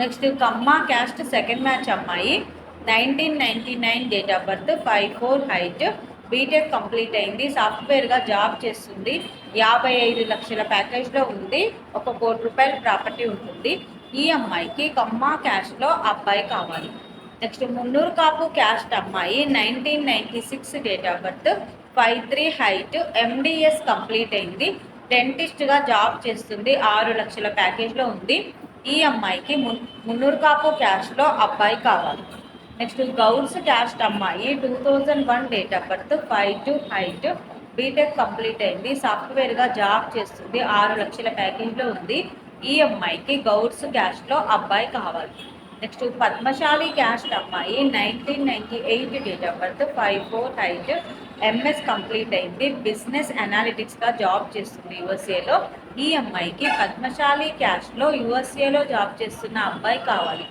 Next Kamma caste second match అమ్మాయి. Nineteen ninety nine date of birth five four height. BTech complete అయింది. సాఫ్ట్వేర్గా job చేస్తుంది. యాభై ఐదు లక్షల ప్యాకేజ్లో ఉంది. ఒక కోటి రూపాయల ప్రాపర్టీ ఉంటుంది. ఈ అమ్మాయికి కమ్మ క్యాస్ట్లో అబ్బాయి కావాలి. నెక్స్ట్ మున్నూరు కాపు క్యాస్ట్ అమ్మాయి. Nineteen ninety six date of birth five three height. MDS complete అయింది. డెంటిస్ట్గా జాబ్ చేస్తుంది. ఆరు లక్షల ప్యాకేజ్లో ఉంది. ఈ అమ్మాయికి మున్ మున్నూరు కాపు క్యాస్ట్లో అబ్బాయి కావాలి. నెక్స్ట్ గౌడ్స్ క్యాస్ట్ అమ్మాయి two thousand one date of birth five two height. BTech complete అయింది. సాఫ్ట్వేర్గా జాబ్ చేస్తుంది. ఆరు లక్షల ప్యాకేజ్లో ఉంది. ఈ అమ్మాయికి గౌడ్స్ క్యాస్ట్లో అబ్బాయి కావాలి. నెక్స్ట్ పద్మశాలి క్యాస్ట్ అమ్మాయి nineteen ninety eight date of birth five four height. MS complete అయింది. బిజినెస్ అనాలిటిక్స్గా జాబ్ చేస్తుంది యుఎస్ఏలో ఈ అమ్మాయికి పద్మశాలి క్యాస్ట్లో యుఎస్ఏలో జాబ్ చేస్తున్న అబ్బాయి కావాలి.